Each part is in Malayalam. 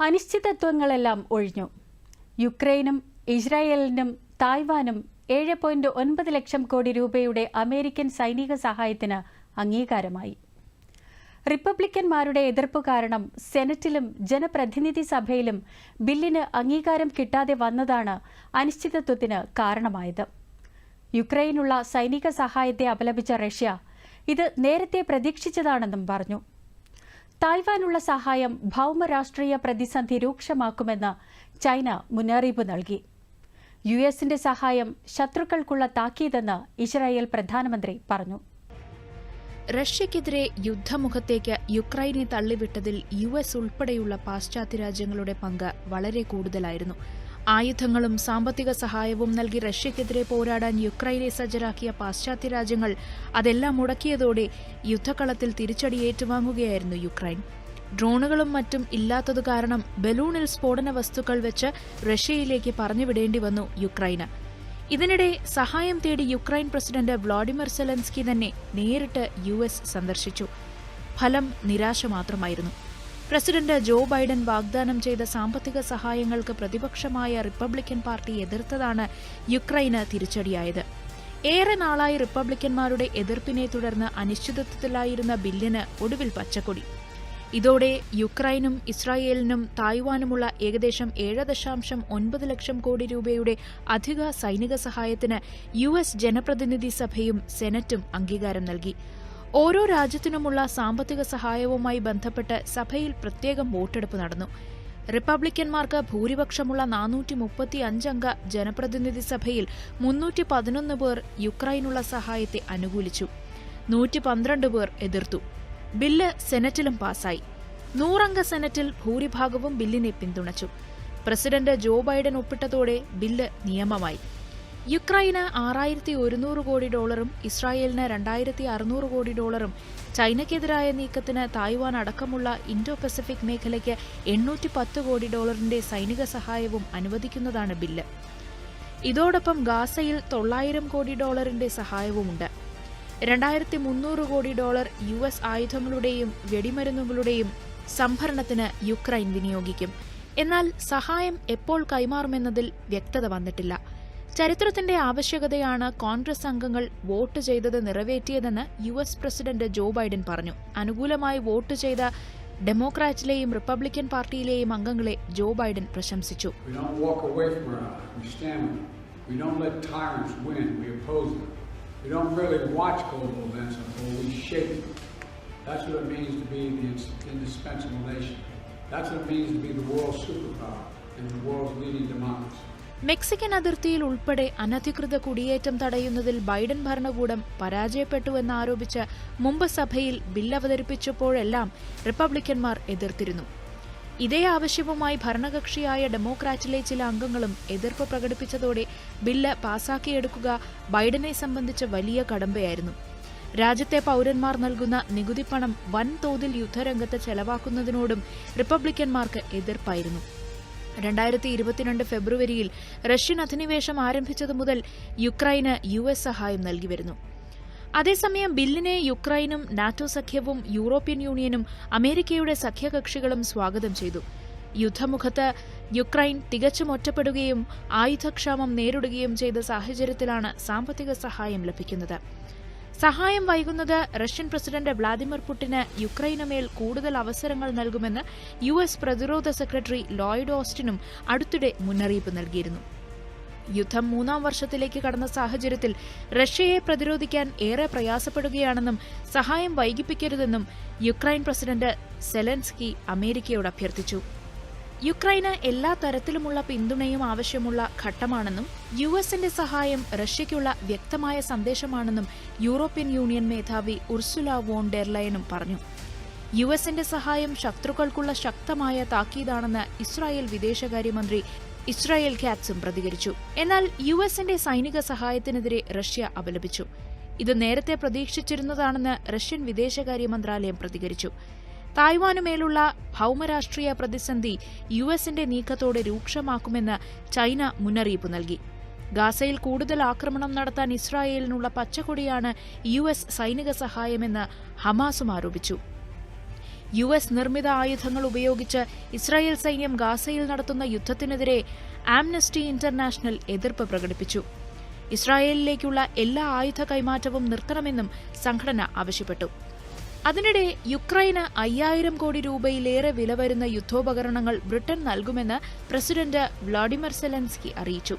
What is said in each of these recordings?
അനിശ്ചിതത്വങ്ങളെല്ലാം ഒഴിഞ്ഞു. യുക്രൈനും ഇസ്രായേലിനും തായ്വാനും ഏഴ് പോയിന്റ് ഒൻപത് ലക്ഷം കോടി രൂപയുടെ അമേരിക്കൻ സൈനിക സഹായത്തിന് അംഗീകാരമായി. റിപ്പബ്ലിക്കന്മാരുടെ എതിർപ്പ് കാരണം സെനറ്റിലും ജനപ്രതിനിധി സഭയിലും ബില്ലിന് അംഗീകാരം കിട്ടാതെ വന്നതാണ് അനിശ്ചിതത്വത്തിന് കാരണമായത്. യുക്രൈനുള്ള സൈനിക സഹായത്തെ അപലപിച്ച റഷ്യ ഇത് നേരത്തെ പ്രതീക്ഷിച്ചതാണെന്നും പറഞ്ഞു. തായ്വാനുള്ള സഹായം ഭൗമരാഷ്ട്രീയ പ്രതിസന്ധി രൂക്ഷമാക്കുമെന്ന് ചൈന മുന്നറിയിപ്പ് നൽകി. യു എസിന്റെ സഹായം ശത്രുക്കൾക്കുള്ള താക്കീതെന്ന് ഇസ്രായേൽ പ്രധാനമന്ത്രി പറഞ്ഞു. റഷ്യക്കെതിരെ യുദ്ധമുഖത്തേക്ക് യുക്രൈനെ തള്ളിവിട്ടതിൽ യു എസ് ഉൾപ്പെടെയുള്ള പാശ്ചാത്യ രാജ്യങ്ങളുടെ പങ്ക് വളരെ കൂടുതലായിരുന്നു. ആയുധങ്ങളും സാമ്പത്തിക സഹായവും നൽകി റഷ്യക്കെതിരെ പോരാടാൻ യുക്രൈനെ സജ്ജരാക്കിയ പാശ്ചാത്യ രാജ്യങ്ങൾ അതെല്ലാം മുടക്കിയതോടെ യുദ്ധക്കളത്തിൽ തിരിച്ചടി ഏറ്റുവാങ്ങുകയായിരുന്നു യുക്രൈൻ. ഡ്രോണുകളും മറ്റും ഇല്ലാത്തതു കാരണം ബലൂണിൽ സ്ഫോടന വസ്തുക്കൾ വെച്ച് റഷ്യയിലേക്ക് പറഞ്ഞുവിടേണ്ടി വന്നു യുക്രൈന്. ഇതിനിടെ സഹായം തേടി യുക്രൈൻ പ്രസിഡന്റ് വ്ളാഡിമിർ സെലൻസ്കി തന്നെ നേരിട്ട് യു സന്ദർശിച്ചു. ഫലം നിരാശ മാത്രമായിരുന്നു. പ്രസിഡന്റ് ജോ ബൈഡൻ വാഗ്ദാനം ചെയ്ത സാമ്പത്തിക സഹായങ്ങൾക്ക് പ്രതിപക്ഷമായ റിപ്പബ്ലിക്കൻ പാർട്ടി എതിർത്തതാണ് യുക്രൈന് തിരിച്ചടിയായത്. ഏറെ നാളായി റിപ്പബ്ലിക്കന്മാരുടെ എതിർപ്പിനെ തുടർന്ന് അനിശ്ചിതത്വത്തിലായിരുന്ന ബില്ലിന് ഒടുവിൽ പച്ചക്കൊടി. ഇതോടെ യുക്രൈനും ഇസ്രായേലിനും തായ്വാനുമുള്ള ഏകദേശം ഏഴ് ദശാംശം ഒൻപത് ലക്ഷം കോടി രൂപയുടെ അധിക സൈനിക സഹായത്തിന് യു എസ് ജനപ്രതിനിധി സഭയും സെനറ്റും അംഗീകാരം നൽകി. ഓരോ രാജ്യത്തിനുമുള്ള സാമ്പത്തിക സഹായവുമായി ബന്ധപ്പെട്ട് സഭയിൽ പ്രത്യേകം വോട്ടെടുപ്പ് നടന്നു. റിപ്പബ്ലിക്കന്മാർക്ക് ഭൂരിപക്ഷമുള്ള നാനൂറ്റി മുപ്പത്തി അഞ്ചംഗ ജനപ്രതിനിധി സഭയിൽ മുന്നൂറ്റി പതിനൊന്ന് പേർ യുക്രൈനുള്ള സഹായത്തെ അനുകൂലിച്ചു. നൂറ്റി പന്ത്രണ്ട് പേർ എതിർത്തു. ബില്ല് സെനറ്റിലും പാസായി. നൂറംഗ സെനറ്റിൽ ഭൂരിഭാഗവും ബില്ലിനെ പിന്തുണച്ചു. പ്രസിഡന്റ് ജോ ബൈഡൻ ഒപ്പിട്ടതോടെ ബില്ല് നിയമമായി. യുക്രൈന് ആറായിരത്തി ഒരുന്നൂറ് കോടി ഡോളറും ഇസ്രായേലിന് രണ്ടായിരത്തി അറുന്നൂറ് കോടി ഡോളറും. ചൈനയ്ക്കെതിരായ നീക്കത്തിന് തായ്വാൻ അടക്കമുള്ള ഇൻഡോ പസഫിക് മേഖലയ്ക്ക് എണ്ണൂറ്റി പത്ത് കോടി ഡോളറിന്റെ സൈനിക സഹായവും അനുവദിക്കുന്നതാണ് ബില്ല്. ഇതോടൊപ്പം ഗാസയിൽ തൊള്ളായിരം കോടി ഡോളറിന്റെ സഹായവുമുണ്ട്. രണ്ടായിരത്തി മുന്നൂറ് കോടി ഡോളർ യു എസ് ആയുധങ്ങളുടെയും വെടിമരുന്നുകളുടെയും സംഭരണത്തിന് യുക്രൈൻ വിനിയോഗിക്കും. എന്നാൽ സഹായം എപ്പോൾ കൈമാറുമെന്നതിൽ വ്യക്തത വന്നിട്ടില്ല. ചരിത്രത്തിന്റെ ആവശ്യകതയാണ് കോൺഗ്രസ് അംഗങ്ങൾ വോട്ട് ചെയ്തത് നിറവേറ്റിയതെന്ന് U S president Joe Biden പറഞ്ഞു അനുകൂലമായി വോട്ട് ചെയ്ത ഡെമോക്രാറ്റിലെയും റിപ്പബ്ലിക്കൻ പാർട്ടിയിലെയും അംഗങ്ങളെ ജോ ബൈഡൻ പ്രശംസിച്ചു We don't really watch global events unfold. We shape them. That's what it means to be the indispensable nation. That's what it means to be the world superpower and the world's leading democracy. Mexican അതിർത്തിയിൽ ഉൾപ്പെടെ അനധികൃത കുടിയേറ്റം തടയുന്നതിൽ ബൈഡൻ ഭരണകൂടം പരാജയപ്പെട്ടുവെന്ന് പരാജയപ്പെട്ടുവെന്നാരോപിച്ച് മുമ്പ് സഭയിൽ ബിൽ അവതരിപ്പിച്ചപ്പോഴെല്ലാം റിപ്പബ്ലിക്കന്മാർ എതിർത്തിരുന്നു. ഇതേ ആവശ്യവുമായി ഭരണകക്ഷിയായ ഡെമോക്രാറ്റിലെ ചില അംഗങ്ങളും എതിർപ്പ് പ്രകടിപ്പിച്ചതോടെ ബില്ല് പാസാക്കിയെടുക്കുക ബൈഡനെ സംബന്ധിച്ച വലിയ കടമ്പയായിരുന്നു. രാജ്യത്തെ പൗരന്മാർ നൽകുന്ന നികുതിപ്പണം വൻതോതിൽ യുദ്ധരംഗത്ത് ചെലവാക്കുന്നതിനോടും റിപ്പബ്ലിക്കന്മാർക്ക് എതിർപ്പായിരുന്നു. രണ്ടായിരത്തി ഇരുപത്തിരണ്ട് ഫെബ്രുവരിയിൽ റഷ്യൻ അധിനിവേശം ആരംഭിച്ചതു മുതൽ യുക്രൈന് യു എസ് സഹായം നൽകി വരുന്നു. അതേസമയം ബില്ലിനെ യുക്രൈനും നാറ്റോ സഖ്യവും യൂറോപ്യൻ യൂണിയനും അമേരിക്കയുടെ സഖ്യകക്ഷികളും സ്വാഗതം ചെയ്തു. യുദ്ധമുഖത്ത് യുക്രൈൻ തികച്ചും ഒറ്റപ്പെടുകയും ആയുധക്ഷാമം നേരിടുകയും ചെയ്ത സാഹചര്യത്തിലാണ് സാമ്പത്തിക സഹായം ലഭിക്കുന്നത്. സഹായം വൈകുന്നത് റഷ്യൻ പ്രസിഡന്റ് വ്ളാദിമിർ പുടിന് യുക്രൈനുമേൽ കൂടുതൽ അവസരങ്ങൾ നൽകുമെന്ന് യു എസ് പ്രതിരോധ സെക്രട്ടറി ലോയിഡ് ഓസ്റ്റിനും അടുത്തിടെ മുന്നറിയിപ്പ് നൽകിയിരുന്നു. യുദ്ധം മൂന്നാം വർഷത്തിലേക്ക് കടന്ന സാഹചര്യത്തിൽ റഷ്യയെ പ്രതിരോധിക്കാൻ ഏറെ പ്രയാസപ്പെടുകയാണെന്നും സഹായം വൈകിപ്പിക്കരുതെന്നും യുക്രൈൻ പ്രസിഡന്റ് സെലൻസ്കി അമേരിക്കയോട് അഭ്യർത്ഥിച്ചു. യുക്രൈന് എല്ലാ തരത്തിലുമുള്ള പിന്തുണയും ആവശ്യമുള്ള ഘട്ടമാണെന്നും യു എസിന്റെ സഹായം റഷ്യയ്ക്കുള്ള വ്യക്തമായ സന്ദേശമാണെന്നും യൂറോപ്യൻ യൂണിയൻ മേധാവി ഉർസുല വോൺ ഡെർലയനും പറഞ്ഞു. യു എസിന്റെ സഹായം ശത്രുക്കൾക്കുള്ള ശക്തമായ താക്കീതാണെന്ന് ഇസ്രായേൽ വിദേശകാര്യമന്ത്രി ഇസ്രായേൽ ഖാറ്റ്സും പ്രതികരിച്ചു. എന്നാൽ യു എസിന്റെ സൈനിക സഹായത്തിനെതിരെ റഷ്യ അപലപിച്ചു. ഇത് നേരത്തെ പ്രതീക്ഷിച്ചിരുന്നതാണെന്ന് റഷ്യൻ വിദേശകാര്യ മന്ത്രാലയം പ്രതികരിച്ചു. തായ്വാനുമേലുള്ള ഭൗമരാഷ്ട്രീയ പ്രതിസന്ധി യു എസിന്റെ നീക്കത്തോടെ രൂക്ഷമാക്കുമെന്ന് ചൈന മുന്നറിയിപ്പ് നൽകി. ഗാസയിൽ കൂടുതൽ ആക്രമണം നടത്താൻ ഇസ്രായേലിനുള്ള പച്ചക്കൊടിയാണ് യു എസ് സൈനിക സഹായമെന്ന് ഹമാസും ആരോപിച്ചു. യു എസ് നിർമ്മിത ആയുധങ്ങൾ ഉപയോഗിച്ച് ഇസ്രായേൽ സൈന്യം ഗാസയിൽ നടത്തുന്ന യുദ്ധത്തിനെതിരെ ആംനസ്റ്റി ഇന്റർനാഷണൽ എതിർപ്പ് പ്രകടിപ്പിച്ചു. ഇസ്രായേലിലേക്കുള്ള എല്ലാ ആയുധ കൈമാറ്റവും നിർത്തണമെന്നും സംഘടന ആവശ്യപ്പെട്ടു. അതിനിടെ യുക്രൈന് അയ്യായിരം കോടി രൂപയിലേറെ വില വരുന്ന യുദ്ധോപകരണങ്ങൾ ബ്രിട്ടൻ നൽകുമെന്ന് പ്രസിഡന്റ് വ്ളാഡിമിർ സെലൻസ്കി അറിയിച്ചു.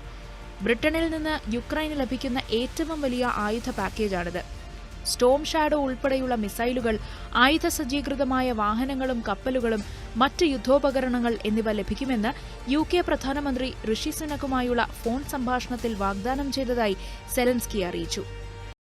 ബ്രിട്ടനിൽ നിന്ന് യുക്രൈന് ലഭിക്കുന്ന ഏറ്റവും വലിയ ആയുധ പാക്കേജാണിത്. സ്റ്റോം ഷാഡോ ഉൾപ്പെടെയുള്ള മിസൈലുകൾ ആയുധ സജ്ജീകൃതമായ വാഹനങ്ങളും കപ്പലുകളും മറ്റ് യുദ്ധോപകരണങ്ങൾ എന്നിവ ലഭിക്കുമെന്ന് യു കെ പ്രധാനമന്ത്രി ഋഷി സുനക്കുമായുള്ള ഫോൺ സംഭാഷണത്തിൽ വാഗ്ദാനം ചെയ്തതായി സെലൻസ്കി അറിയിച്ചു.